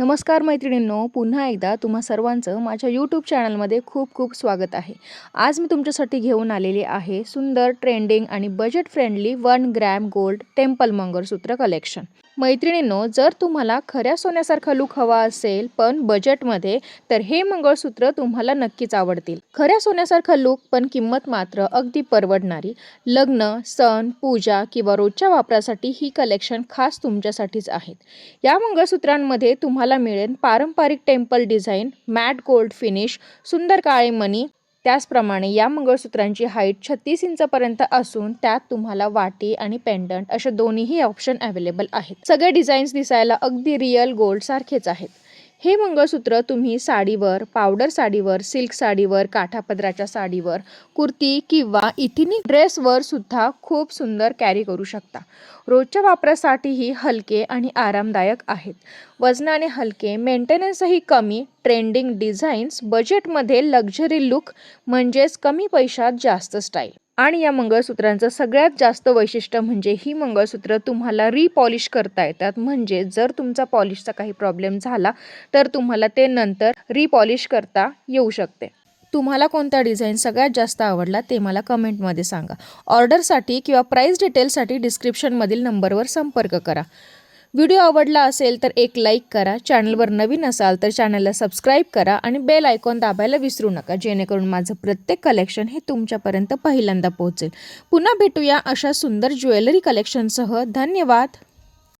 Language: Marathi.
नमस्कार मैत्रिणींनो पुन्हा एकदा तुम्हा सर्वांचं माझ्या यूट्यूब चॅनलमध्ये खूप खूप स्वागत आहे. आज मी तुमच्यासाठी घेऊन आलेली आहे सुंदर ट्रेंडिंग आणि budget friendly one gram gold temple mangalsutra collection मैत्रिणींनो जर तुम्हाला खऱ्या सोन्यासारखा लुक हवा असेल पण बजेटमध्ये तर हे मंगळसूत्र तुम्हाला नक्कीच आवडतील. खऱ्या सोन्यासारखा लुक पण किंमत मात्र अगदी परवडणारी. लग्न सण पूजा किंवा रोजच्या वापरासाठी ही कलेक्शन खास तुमच्यासाठीच आहेत. या मंगळसूत्रांमध्ये तुम्हाला मिळेल. पारंपरिक temple design matte gold finish सुंदर काळे मणी त्याचप्रमाणे या मंगळसूत्रांची हाईट छत्तीस इंचपर्यंत असून त्यात तुम्हाला वाटी आणि पेंडंट असे दोन्हीही ऑप्शन अवेलेबल आहेत. सगळे डिझाईन्स दिसायला अगदी रिअल गोल्ड सारखेच आहेत. हे मंगळसूत्र तुम्ही साडीवर पावडर साडीवर सिल्क साडीवर काठापदराच्या साडीवर कुर्ती किंवा इथिनिक ड्रेसवर सुद्धा खूप सुंदर कॅरी करू शकता. रोजच्या वापरासाठीही हलके आणि आरामदायक आहेत. वजनाने हलके मेंटेनन्सही कमी ट्रेंडिंग डिझाईन्स बजेटमध्ये लक्झरी लुक म्हणजेच कमी पैशात जास्त स्टाईल आणि या मंगळसूत्रांचं सगळ्यात जास्त वैशिष्ट्य म्हणजे ही मंगळसूत्र तुम्हाला रिपॉलिश करता येतात. म्हणजे जर तुमचा पॉलिशचा काही प्रॉब्लेम झाला तर तुम्हाला ते नंतर रिपॉलिश करता येऊ शकते. तुम्हाला कोणता डिझाईन सगळ्यात जास्त आवडला ते मला कमेंटमध्ये सांगा. ऑर्डरसाठी किंवा प्राईस डिटेलसाठी डिस्क्रिप्शनमधील नंबरवर संपर्क करा. व्हिडिओ आवडला असेल तर एक लाईक करा. चॅनलवर नवीन असाल तर चॅनलला सबस्क्राईब करा आणि बेल आयकॉन दाबायला विसरू नका जेणेकरून माझं प्रत्येक कलेक्शन हे तुमच्यापर्यंत पहिल्यांदा पोहोचेल. पुन्हा भेटूया अशा सुंदर ज्वेलरी कलेक्शनसह. धन्यवाद!